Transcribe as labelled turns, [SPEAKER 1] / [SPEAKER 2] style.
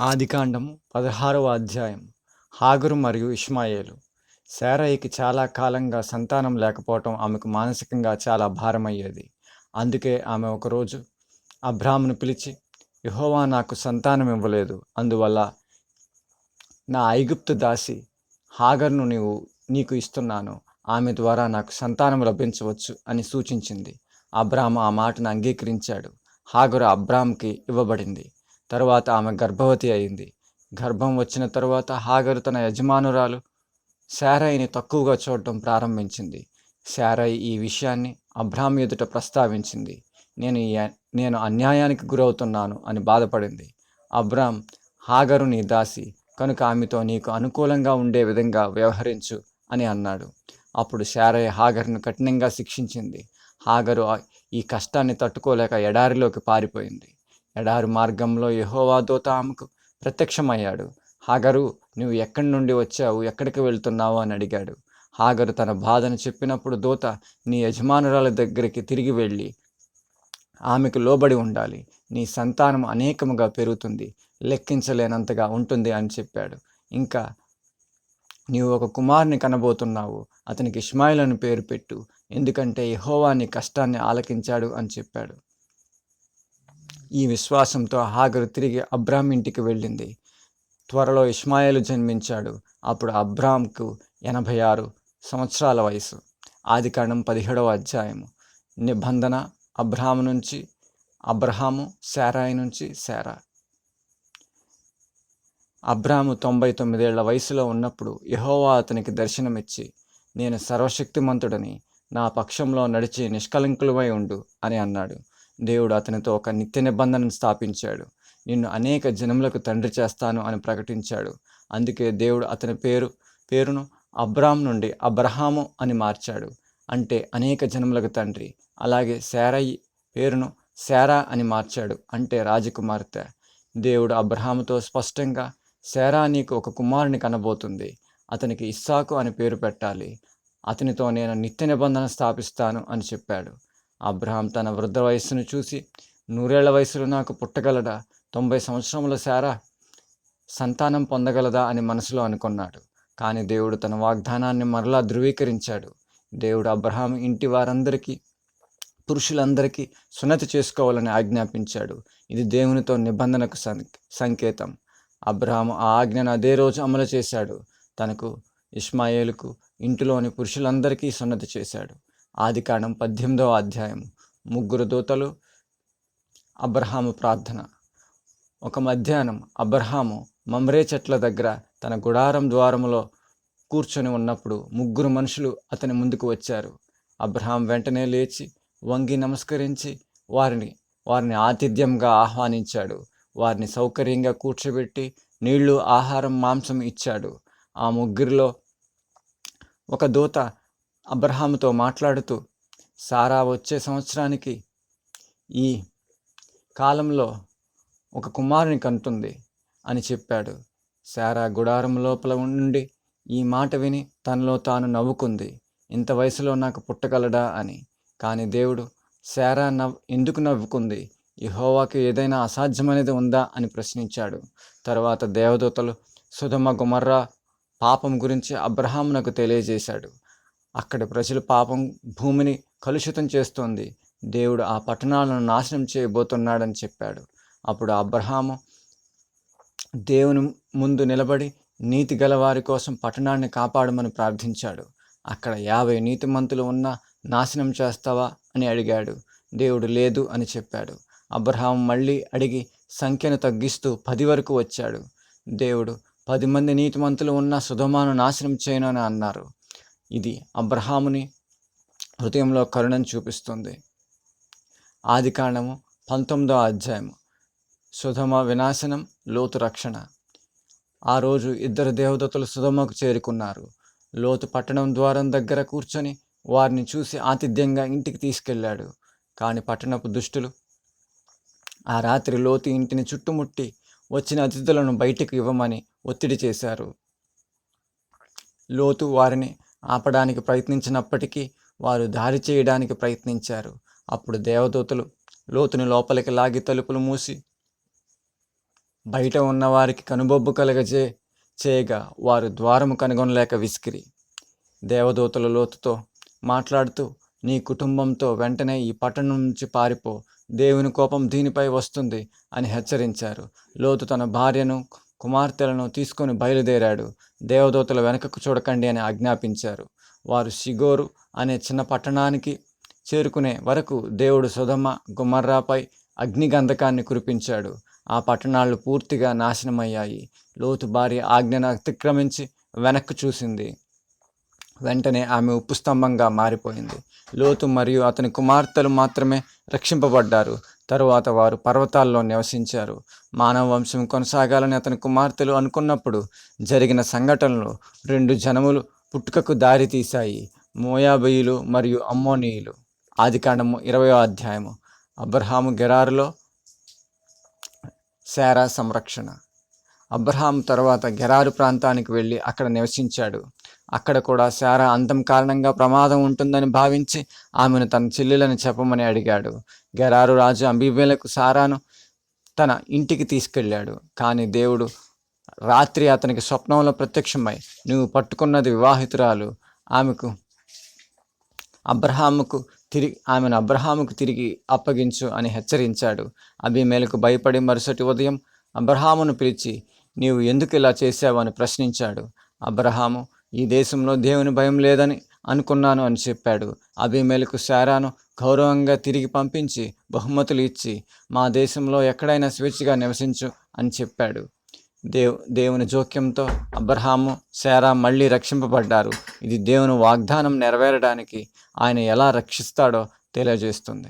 [SPEAKER 1] ఆదికాండము పదహారవ అధ్యాయం. హాగరు మరియు ఇష్మాయేలు. శారయికి చాలా కాలంగా సంతానం లేకపోవటం ఆమెకు మానసికంగా చాలా భారమయ్యేది. అందుకే ఆమె ఒకరోజు అబ్రాహ్మును పిలిచి యహోవా నాకు సంతానం ఇవ్వలేదు. అందువల్ల నా ఐగుప్తు దాసి హాగర్ను నీవు నీకు ఇస్తున్నాను. ఆమె ద్వారా నాకు సంతానం లభించవచ్చు అని సూచించింది. అబ్రాహ్మ ఆ మాటను అంగీకరించాడు. హాగరు అబ్రామ్కి ఇవ్వబడింది. తర్వాత ఆమె గర్భవతి అయింది. గర్భం వచ్చిన తర్వాత హాగరు తన యజమానురాలు శారయిని తక్కువగా చూడటం ప్రారంభించింది. శారయి ఈ విషయాన్ని అబ్రామ్ ఎదుట ప్రస్తావించింది. నేను ఈ- నేను అన్యాయానికి గురవుతున్నాను అని బాధపడింది. అబ్రామ్ హాగరు నీ దాసి కనుక ఆమెతో నీకు అనుకూలంగా ఉండే విధంగా వ్యవహరించు అని అన్నాడు. అప్పుడు శారయ్య హాగర్ను కఠినంగా శిక్షించింది. హాగరు ఈ కష్టాన్ని తట్టుకోలేక ఎడారిలోకి పారిపోయింది. ఎడారి మార్గంలో యహోవాదోత ఆమెకు ప్రత్యక్షమయ్యాడు. హాగరు నువ్వు ఎక్కడి నుండి వచ్చావు? ఎక్కడికి వెళ్తున్నావు? అని అడిగాడు. హాగరు తన బాధను చెప్పినప్పుడు దోత నీ యజమానురాల దగ్గరికి తిరిగి వెళ్ళి ఆమెకు లోబడి ఉండాలి. నీ సంతానం అనేకముగా పెరుగుతుంది. లెక్కించలేనంతగా ఉంటుంది అని చెప్పాడు. ఇంకా నీవు ఒక కుమారుని కనబోతున్నావు. అతనికి ఇష్మాయిల్ అని పేరు పెట్టు. ఎందుకంటే యహోవా నీ కష్టాన్ని ఆలకించాడు అని చెప్పాడు. ఈ విశ్వాసంతో హాగరు తిరిగి అబ్రామ్ ఇంటికి వెళ్ళింది. త్వరలో ఇస్మాయిల్ జన్మించాడు. అప్పుడు అబ్రామ్కు ఎనభై ఆరు సంవత్సరాల వయసు. ఆదికాండం పదిహేడవ అధ్యాయము. నిబంధన అబ్రాహాము నుంచి అబ్రహాము శారాయి నుంచి శారా. అబ్రాము తొంభై తొమ్మిదేళ్ళ వయసులో ఉన్నప్పుడు యహోవా అతనికి దర్శనమిచ్చి నేను సర్వశక్తిమంతుడని నా పక్షంలో నడిచి నిష్కలంకులమై ఉండు అని అన్నాడు. దేవుడు అతనితో ఒక నిత్య నిబంధనను స్థాపించాడు. నిన్ను అనేక జనములకు తండ్రి చేస్తాను అని ప్రకటించాడు. అందుకే దేవుడు అతని పేరు పేరును అబ్రామ్ నుండి అబ్రహాము అని మార్చాడు. అంటే అనేక జనములకు తండ్రి అలాగే శారయ్యి పేరును శారా అని మార్చాడు అంటే రాజకుమార్తె. దేవుడు అబ్రహాముతో స్పష్టంగా శారా నీకు ఒక కుమారుని కనబోతుంది అతనికి ఇస్సాకు అని పేరు పెట్టాలి. అతనితో నేను నిత్య నిబంధన స్థాపిస్తాను అని చెప్పాడు. అబ్రహాం తన వృద్ధ వయస్సును చూసి నూరేళ్ళ వయసులో నాకు పుట్టగలడా? తొంభై సంవత్సరముల సారా సంతానం పొందగలదా? అని మనసులో అనుకున్నాడు. కానీ దేవుడు తన వాగ్దానాన్ని మరలా ధృవీకరించాడు. దేవుడు అబ్రహాం ఇంటి వారందరికీ పురుషులందరికీ సున్నతి చేసుకోవాలని ఆజ్ఞాపించాడు. ఇది దేవునితో నిబంధనకు సం సంకేతం. అబ్రహాం ఆ ఆజ్ఞను అదే రోజు అమలు చేశాడు. తనకు ఇస్మాయేలుకు ఇంటిలోని పురుషులందరికీ సున్నతి చేశాడు. ఆదికాండం పద్దెనిమిదవ అధ్యాయం. ముగ్గురు దూతలు అబ్రహాము ప్రార్థన. ఒక మధ్యాహ్నం అబ్రహాము మమ్రే చెట్ల దగ్గర తన గుడారం ద్వారములో కూర్చొని ఉన్నప్పుడు ముగ్గురు మనుషులు అతని ముందుకు వచ్చారు. అబ్రహాం వెంటనే లేచి వంగి నమస్కరించి వారిని వారిని ఆతిథ్యంగా ఆహ్వానించాడు. వారిని సౌకర్యంగా కూర్చోబెట్టి నీళ్ళు ఆహారం మాంసం ఇచ్చాడు. ఆ ముగ్గురిలో ఒక దూత అబ్రహాముతో మాట్లాడుతూ సారా వచ్చే సంవత్సరానికి ఈ కాలంలో ఒక కుమారుని కంటుంది అని చెప్పాడు. సారా గుడారం లోపల ఉండి ఈ మాట విని తనలో తాను నవ్వుకుంది. ఇంత వయసులో నాకు పుట్టగలడా? అని. కానీ దేవుడు శారా నవ్ ఎందుకు నవ్వుకుంది? యెహోవాకి ఏదైనా అసాధ్యమనేది ఉందా? అని ప్రశ్నించాడు. తర్వాత దేవదూతలు సుధమ గుమర్రా పాపం గురించి అబ్రహామునకు తెలియజేశాడు. అక్కడి ప్రజలు పాపం భూమిని కలుషితం చేస్తోంది. దేవుడు ఆ పట్టణాలను నాశనం చేయబోతున్నాడని చెప్పాడు. అప్పుడు అబ్రహాము దేవుని ముందు నిలబడి నీతి గలవారి కోసం పట్టణాన్ని కాపాడమని ప్రార్థించాడు. అక్కడ యాభై నీతిమంతులు ఉన్నా నాశనం చేస్తావా అని అడిగాడు. దేవుడు లేదు అని చెప్పాడు. అబ్రహాం మళ్ళీ అడిగి సంఖ్యను తగ్గిస్తూ పది వరకు వచ్చాడు. దేవుడు పది మంది నీతిమంతులు ఉన్న సుధమాను నాశనం చేయను అని అన్నారు. ఇది అబ్రహాముని హృదయంలో కరుణను చూపిస్తుంది. ఆదికాండము పంతొమ్మిదో అధ్యాయము. సుధమ వినాశనం లోతు రక్షణ. ఆ రోజు ఇద్దరు దేవదత్తులు సుధమకు చేరుకున్నారు. లోతు పట్టణం ద్వారం దగ్గర కూర్చొని వారిని చూసి ఆతిథ్యంగా ఇంటికి తీసుకెళ్ళాడు. కానీ పట్టణపు దుష్టులు ఆ రాత్రి లోతు ఇంటిని చుట్టుముట్టి వచ్చిన అతిథులను బయటికి ఇవ్వమని ఒత్తిడి చేశారు. లోతు వారిని ఆపడానికి ప్రయత్నించినప్పటికీ వారు దారి చేయడానికి ప్రయత్నించారు. అప్పుడు దేవదూతలు లోతుని లోపలికి లాగి తలుపులు మూసి బయట ఉన్నవారికి కనుబొబ్బు కలగజే చేయగా వారు ద్వారము కనుగొనలేక విసికిరి. దేవదూతలు లోతుతో మాట్లాడుతూ నీ కుటుంబంతో వెంటనే ఈ పట్టణం నుంచి పారిపో. దేవుని కోపం దీనిపై వస్తుంది అని హెచ్చరించారు. లోతు తన భార్యను కుమార్తెలను తీసుకొని బయలుదేరాడు. దేవదూతలు వెనకకు చూడకండి అని ఆజ్ఞాపించారు. వారు షిగోరు అనే చిన్న పట్టణానికి చేరుకునే వరకు దేవుడు సుధమ గుమర్రాపై అగ్నిగంధకాన్ని కురిపించాడు. ఆ పట్టణాలు పూర్తిగా నాశనమయ్యాయి. లోతు భార్య ఆజ్ఞను అతిక్రమించి వెనక్కు చూసింది. వెంటనే ఆమె ఉప్పు స్తంభంగా మారిపోయింది. లోతు మరియు అతని కుమార్తెలు మాత్రమే రక్షింపబడ్డారు. తరువాత వారు పర్వతాల్లో నివసించారు. మానవ వంశం కొనసాగాలని అతని కుమార్తెలు అనుకున్నప్పుడు జరిగిన సంఘటనలు రెండు జనములు పుట్టుకకు దారితీశాయి మోయాబయులు మోయాబీయులు మరియు అమ్మోనీయులు. ఆదికాండము ఇరవయో అధ్యాయము. అబ్రహాము గెరారులో శారా సంరక్షణ. అబ్రహాం తర్వాత గెరారు ప్రాంతానికి వెళ్ళి అక్కడ నివసించాడు. అక్కడ కూడా శారా అంతం కారణంగా ప్రమాదం ఉంటుందని భావించి ఆమెను తన చెల్లెలను చెప్పమని అడిగాడు. గరారు రాజు అంబిబేలకు సారాను తన ఇంటికి తీసుకెళ్ళాడు. కానీ దేవుడు రాత్రి అతనికి స్వప్నంలో ప్రత్యక్షమై నువ్వు పట్టుకున్నది వివాహితురాలు. ఆమెకు అబ్రహాముకు తిరిగి ఆమెను అబ్రహాముకు తిరిగి అప్పగించు అని హెచ్చరించాడు. అభిమేలకు భయపడి మరుసటి ఉదయం అబ్రహామును పిలిచి నీవు ఎందుకు ఇలా చేశావు? అని ప్రశ్నించాడు. అబ్రహాము ఈ దేశంలో దేవుని భయం లేదని అనుకున్నాను అని చెప్పాడు. అభిమేలకు శారాను గౌరవంగా తిరిగి పంపించి బహుమతులు ఇచ్చి మా దేశంలో ఎక్కడైనా స్వేచ్ఛగా నివసించు అని చెప్పాడు. దేవ్ దేవుని జోక్యంతో అబ్రహాము శారా మళ్ళీ రక్షింపబడ్డారు. ఇది దేవుని వాగ్దానం నెరవేరడానికి ఆయన ఎలా రక్షిస్తాడో తెలియజేస్తుంది.